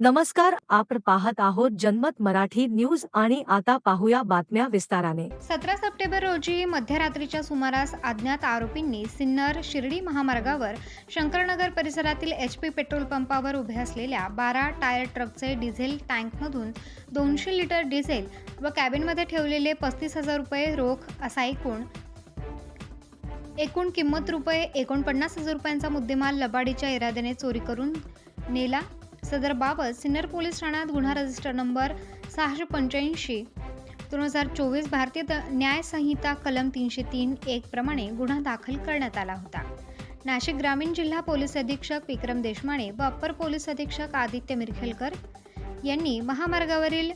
नमस्कार आपण पाहत आहोत जनमत मराठी न्यूज आणि आता पाहूया बातम्या विस्ताराने. सतरा सप्टेंबर रोजी मध्यरात्रीच्या सुमारास अज्ञात आरोपींनी सिन्नर शिर्डी महामार्गावर शंकरनगर परिसरातील एच पी पेट्रोल पंपावर उभे असलेल्या बारा टायर ट्रकचे डिझेल टँकमधून दोनशे लिटर डिझेल व कॅबिनमध्ये ठेवलेले पस्तीस हजार रुपये रोख असा एकूण एकूण किंमत रुपये एकोणपन्नास हजार रुपयांचा मुद्देमाल लबाडीच्या इराद्याने चोरी करून नेला. सदर बाबत सिन्नर पोलीस ठाण्यात गुन्हा रजिस्टर नंबर सहाशे पंच्याऐंशी. दोन हजार चोवीस भारतीय द- न्याय संहिता कलम तीनशे तीन एक प्रमाणे गुन्हा दाखल करण्यात आला होता. नाशिक ग्रामीण जिल्हा पोलीस अधीक्षक विक्रम देशमाने व अप्पर पोलीस अधीक्षक आदित्य मिरखेलकर यांनी महामार्गावरील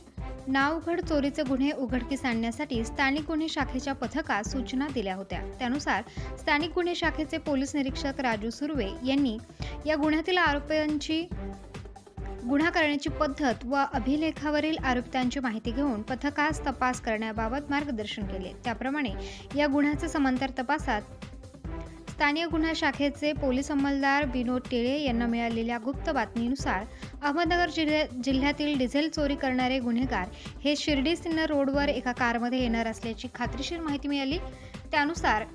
नावघड चोरीचे गुन्हे उघडकीस आणण्यासाठी स्थानिक गुन्हे शाखेच्या पथकास सूचना दिल्या होत्या. त्यानुसार स्थानिक गुन्हे शाखेचे पोलीस निरीक्षक राजू सुर्वे यांनी या गुन्ह्यातील आरोपींची गुन्हा करण्याची पद्धत व अभिलेखावरील आरोपितांची माहिती घेऊन पथकास तपास करण्याबाबत मार्गदर्शन केले. त्याप्रमाणे या गुन्ह्याचा समांतर तपासात स्थानीय गुन्हा शाखेचे पोलीस अंमलदार विनोद टिळे यांना मिळालेल्या गुप्त बातमीनुसार अहमदनगर जिल्ह्या जिल्ह्यातील डिझेल चोरी करणारे गुन्हेगार हे शिर्डी सिन्नर रोडवर एका कारमध्ये येणार असल्याची खात्रीशीर माहिती मिळाली. त्यानुसार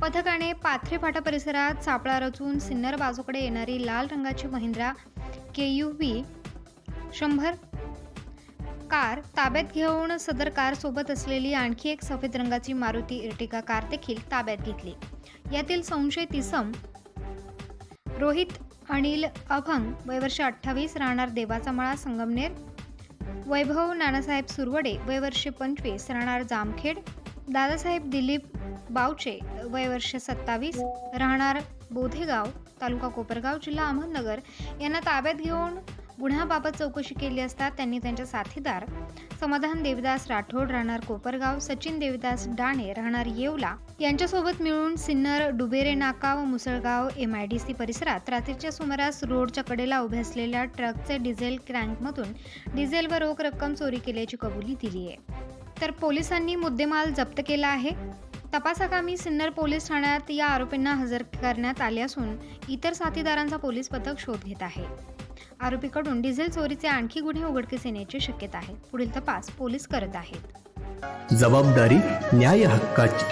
पथकाने पाथरे फाटा परिसरात सापळा रचून सिन्नर बाजूकडे येणारी लाल रंगाची महिंद्रा के यू व्ही शंभर कार ताब्यात घेऊन सदर कार सोबत असलेली आणखी एक सफेद रंगाची मारुती इर्टिका कार देखील ताब्यात घेतली. यातील संशयित इसम रोहित अनिल अभंग वयवर्ष अठ्ठावीस राहणार देवाचा मळा संगमनेर. वैभव नानासाहेब सुरवडे वयवर्षे पंचवीस राहणार जामखेड. दादासाहेब दिलीप बावचे वयवर्ष सत्तावीस राहणार बोधेगाव तालुका कोपरगाव जिल्हा अहमदनगर. यांना ताब्यात घेऊन गुन्ह्याबाबत चौकशी केली असता त्यांनी त्यांच्या साथीदार समाधान देवदास राठोड राहणार कोपरगाव सचिन देवदास डाणे राहणार येवला यांच्यासोबत मिळून सिन्नर डुबेरे नाका व Musalgaon M I D C परिसरात रात्रीच्या सुमारास रोडच्या कडेला उभे असलेल्या ट्रकचे डिझेल क्रँकमधून डिझेल व रोख रक्कम चोरी केल्याची कबुली दिली आहे तर पोलिसांनी मुद्देमाल जप्त केला आहे. तपासाकामी सिन्नर पोलीस ठाण्यात या आरोपींना हजर करण्यात आले असून इतर साथीदारांचा पोलीस पथक शोध घेत आहे. आरोपीकडून डिझेल चोरीचे आणखी गुन्हे उघडकीस येण्याची शक्यता आहे. पुढील तपास पोलीस करत आहेत. जबाबदारी न्याय हक्काची